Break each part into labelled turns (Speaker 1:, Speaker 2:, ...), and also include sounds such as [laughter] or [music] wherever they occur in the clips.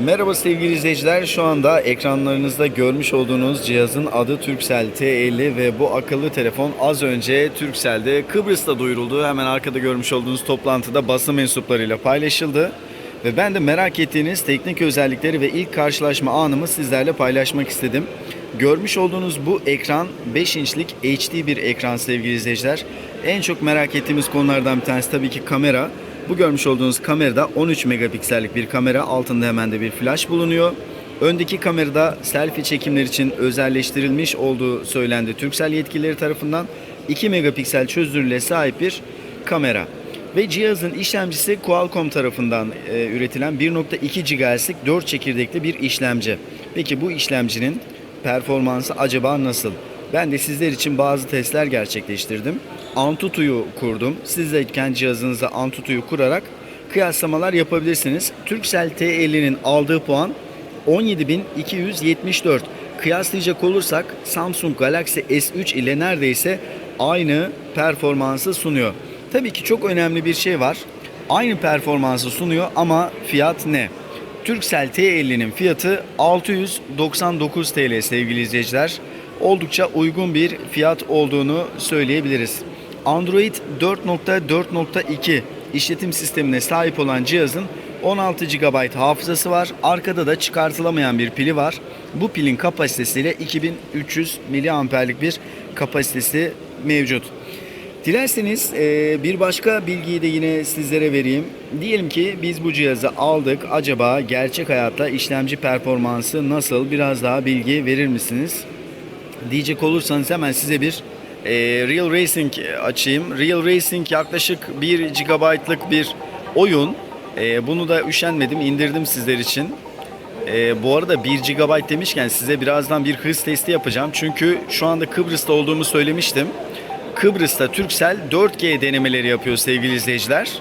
Speaker 1: Merhaba sevgili izleyiciler. Şu anda ekranlarınızda görmüş olduğunuz cihazın adı Turkcell T50 ve bu akıllı telefon az önce Turkcell'de Kıbrıs'ta duyuruldu. Hemen arkada görmüş olduğunuz toplantıda basın mensuplarıyla paylaşıldı. Ve ben de merak ettiğiniz teknik özellikleri ve ilk karşılaşma anımı sizlerle paylaşmak istedim. Görmüş olduğunuz bu ekran 5 inçlik HD bir ekran sevgili izleyiciler. En çok merak ettiğimiz konulardan bir tanesi tabii ki kamera. Bu görmüş olduğunuz kamerada 13 megapiksellik bir kamera. Altında hemen de bir flash bulunuyor. Öndeki kamerada selfie çekimler için özelleştirilmiş olduğu söylendi Turkcell yetkilileri tarafından. 2 megapiksel çözünürlüğe sahip bir kamera. Ve cihazın işlemcisi Qualcomm tarafından e, üretilen 1.2 GHz'lik 4 çekirdekli bir işlemci. Peki bu işlemcinin performansı acaba nasıl? Ben de sizler için bazı testler gerçekleştirdim. Antutu'yu kurdum. Siz de kendi cihazınıza Antutu'yu kurarak kıyaslamalar yapabilirsiniz. Turkcell T50'nin aldığı puan 17.274. Kıyaslayacak olursak Samsung Galaxy S3 ile neredeyse aynı performansı sunuyor. Tabii ki çok önemli bir şey var. Aynı performansı sunuyor ama fiyat ne? Turkcell T50'nin fiyatı 699 TL sevgili izleyiciler. Oldukça uygun bir fiyat olduğunu söyleyebiliriz. Android 4.4.2 işletim sistemine sahip olan cihazın 16 GB hafızası var. Arkada da çıkartılamayan bir pili var. Bu pilin kapasitesiyle 2300 mAh'lik bir kapasitesi mevcut. Dilerseniz e, bir başka bilgiyi de yine sizlere vereyim. Diyelim ki biz bu cihazı aldık. Acaba gerçek hayatta işlemci performansı nasıl? Biraz daha bilgi verir misiniz? Diyecek olursanız hemen size bir e, Real Racing açayım. Real Racing yaklaşık 1 GB'lık bir oyun. E, bunu da üşenmedim, indirdim sizler için. E, bu arada 1 GB demişken size birazdan bir hız testi yapacağım. Çünkü şu anda Kıbrıs'ta olduğumu söylemiştim. Kıbrıs'ta Turkcell 4G denemeleri yapıyor sevgili izleyiciler.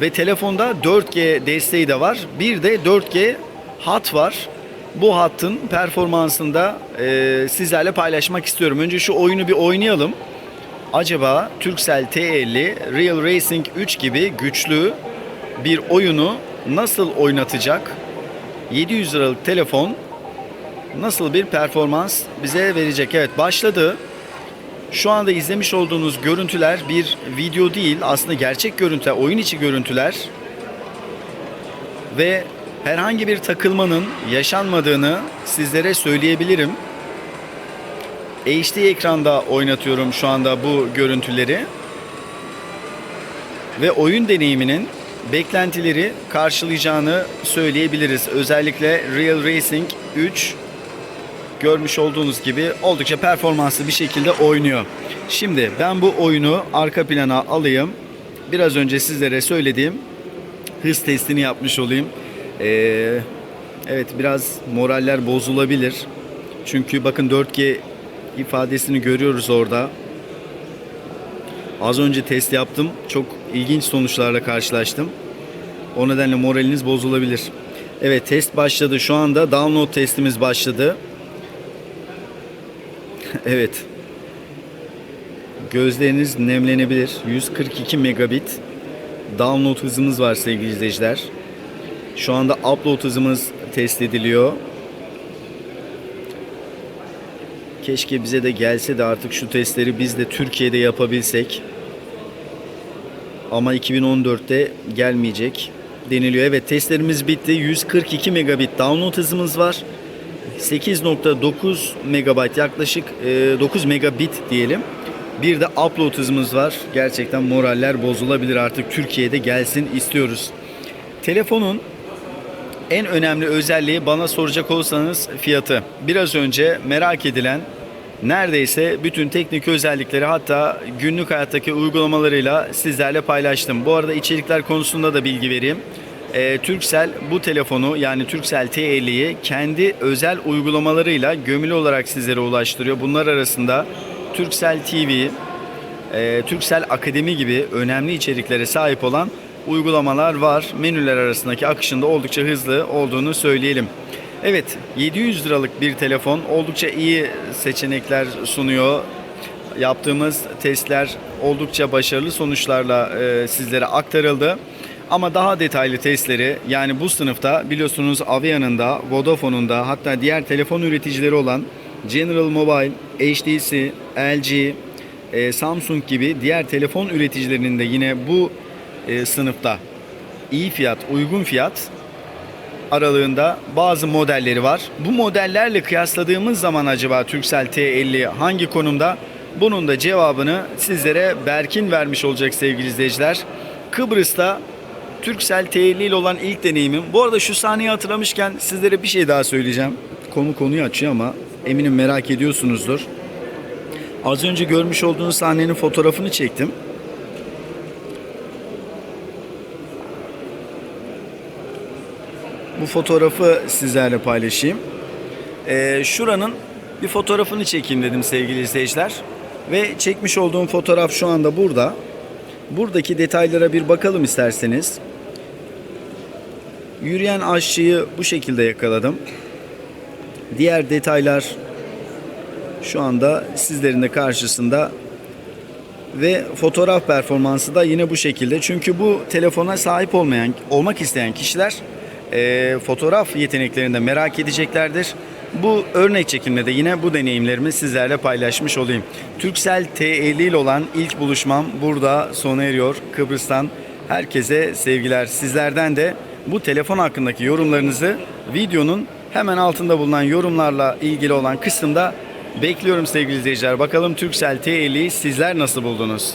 Speaker 1: Ve telefonda 4G desteği de var. Bir de 4G hat var. Bu hattın performansını da e, sizlerle paylaşmak istiyorum. Önce şu oyunu bir oynayalım. Acaba Turkcell T50 Real Racing 3 gibi güçlü bir oyunu nasıl oynatacak? 700 liralık telefon nasıl bir performans bize verecek? Evet başladı. Şu anda izlemiş olduğunuz görüntüler bir video değil aslında gerçek görüntüler, oyun içi görüntüler ve herhangi bir takılmanın yaşanmadığını sizlere söyleyebilirim. HD ekranda oynatıyorum şu anda bu görüntüleri ve oyun deneyiminin beklentileri karşılayacağını söyleyebiliriz. Özellikle Real Racing 3 görmüş olduğunuz gibi oldukça performanslı bir şekilde oynuyor. Şimdi ben bu oyunu arka plana alayım. Biraz önce sizlere söylediğim hız testini yapmış olayım. Ee, evet biraz moraller bozulabilir. Çünkü bakın 4G ifadesini görüyoruz orada. Az önce test yaptım. Çok ilginç sonuçlarla karşılaştım. O nedenle moraliniz bozulabilir. Evet test başladı. Şu anda download testimiz başladı. [laughs] evet. Gözleriniz nemlenebilir. 142 megabit download hızımız var sevgili izleyiciler. Şu anda upload hızımız test ediliyor. Keşke bize de gelse de artık şu testleri biz de Türkiye'de yapabilsek. Ama 2014'te gelmeyecek deniliyor. Evet testlerimiz bitti. 142 megabit download hızımız var. 8.9 megabayt yaklaşık e, 9 megabit diyelim. Bir de upload hızımız var. Gerçekten moraller bozulabilir artık Türkiye'de gelsin istiyoruz. Telefonun en önemli özelliği bana soracak olsanız fiyatı. Biraz önce merak edilen neredeyse bütün teknik özellikleri hatta günlük hayattaki uygulamalarıyla sizlerle paylaştım. Bu arada içerikler konusunda da bilgi vereyim. Ee, Turkcell bu telefonu yani Turkcell T50'yi kendi özel uygulamalarıyla gömülü olarak sizlere ulaştırıyor. Bunlar arasında Turkcell TV, e, Turkcell Akademi gibi önemli içeriklere sahip olan uygulamalar var. Menüler arasındaki akışında oldukça hızlı olduğunu söyleyelim. Evet 700 liralık bir telefon oldukça iyi seçenekler sunuyor. Yaptığımız testler oldukça başarılı sonuçlarla e, sizlere aktarıldı. Ama daha detaylı testleri yani bu sınıfta biliyorsunuz Avia'nın da Vodafone'un da hatta diğer telefon üreticileri olan General Mobile, HTC, LG, e, Samsung gibi diğer telefon üreticilerinin de yine bu e, sınıfta iyi fiyat, uygun fiyat aralığında bazı modelleri var. Bu modellerle kıyasladığımız zaman acaba Turkcell T50 hangi konumda? Bunun da cevabını sizlere Berkin vermiş olacak sevgili izleyiciler. Kıbrıs'ta Turkcell T50 ile olan ilk deneyimim. Bu arada şu sahneyi hatırlamışken sizlere bir şey daha söyleyeceğim. Konu konuyu açıyor ama eminim merak ediyorsunuzdur. Az önce görmüş olduğunuz sahnenin fotoğrafını çektim. Bu fotoğrafı sizlerle paylaşayım. Ee, şuranın bir fotoğrafını çekeyim dedim sevgili izleyiciler. Ve çekmiş olduğum fotoğraf şu anda burada. Buradaki detaylara bir bakalım isterseniz. Yürüyen aşçıyı bu şekilde yakaladım. Diğer detaylar şu anda sizlerin de karşısında ve fotoğraf performansı da yine bu şekilde. Çünkü bu telefona sahip olmayan, olmak isteyen kişiler e, fotoğraf yeteneklerini de merak edeceklerdir. Bu örnek çekimde de yine bu deneyimlerimi sizlerle paylaşmış olayım. Turkcell T50 ile olan ilk buluşmam burada sona eriyor. Kıbrıs'tan herkese sevgiler. Sizlerden de bu telefon hakkındaki yorumlarınızı videonun hemen altında bulunan yorumlarla ilgili olan kısımda bekliyorum sevgili izleyiciler. Bakalım Turkcell T50'yi sizler nasıl buldunuz?